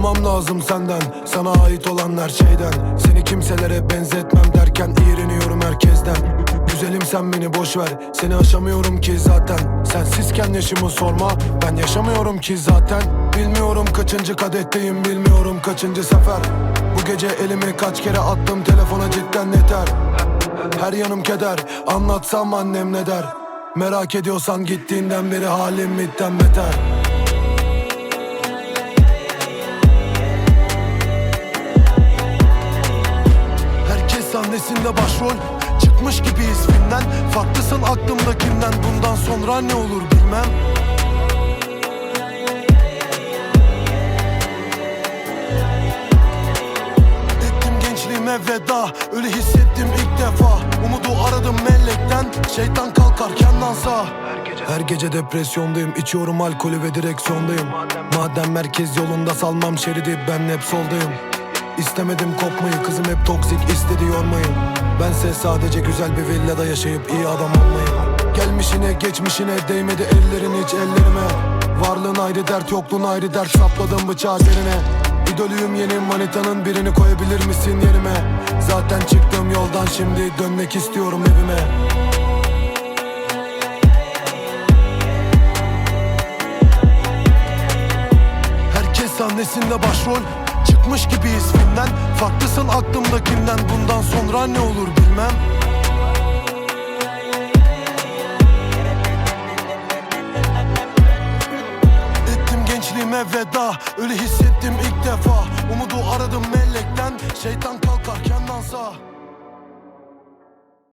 Kurtulmam lazım senden. Sana ait olan her şeyden. Seni kimselere benzetmem derken iğreniyorum herkesten. Güzelim sen beni boş ver. Seni aşamıyorum ki zaten. Sensizken yaşımı sorma. Ben yaşamıyorum ki zaten. Bilmiyorum kaçıncı kadetteyim Bilmiyorum kaçıncı sefer. Bu gece elimi kaç kere attım Telefona cidden yeter. Her yanım keder. Anlatsam annem ne der? Merak ediyorsan gittiğinden beri halim mitten beter sahnesinde başrol Çıkmış gibiyiz filmden. Farklısın aklımdakinden Bundan sonra ne olur bilmem. Ettim gençliğime veda Öyle hissettim ilk defa. Umudu aradım mellekten Şeytan kalkarken dansa her gece depresyondayım içiyorum alkolü ve direksiyondayım. Madem merkez yolunda salmam şeridi ben hep soldayım İstemedim kopmayı kızım hep toksik istedi yormayı Bense sadece güzel bir villada yaşayıp iyi adam olmayı Gelmişine geçmişine değmedi ellerin hiç ellerime. Varlığın ayrı dert yokluğun ayrı dert sapladım bıçağı derine İdolüyüm yeni manitanın birini koyabilir misin yerime? Zaten çıktığım yoldan şimdi dönmek istiyorum evime. Herkes sahnesinde başrol. Çıkmış gibiyiz filmden Farklısın aklımdakinden. Bundan sonra ne olur bilmem. Ettim gençliğime veda. Öyle hissettim ilk defa. Umudu aradım mellekten Şeytan kalkarken dansa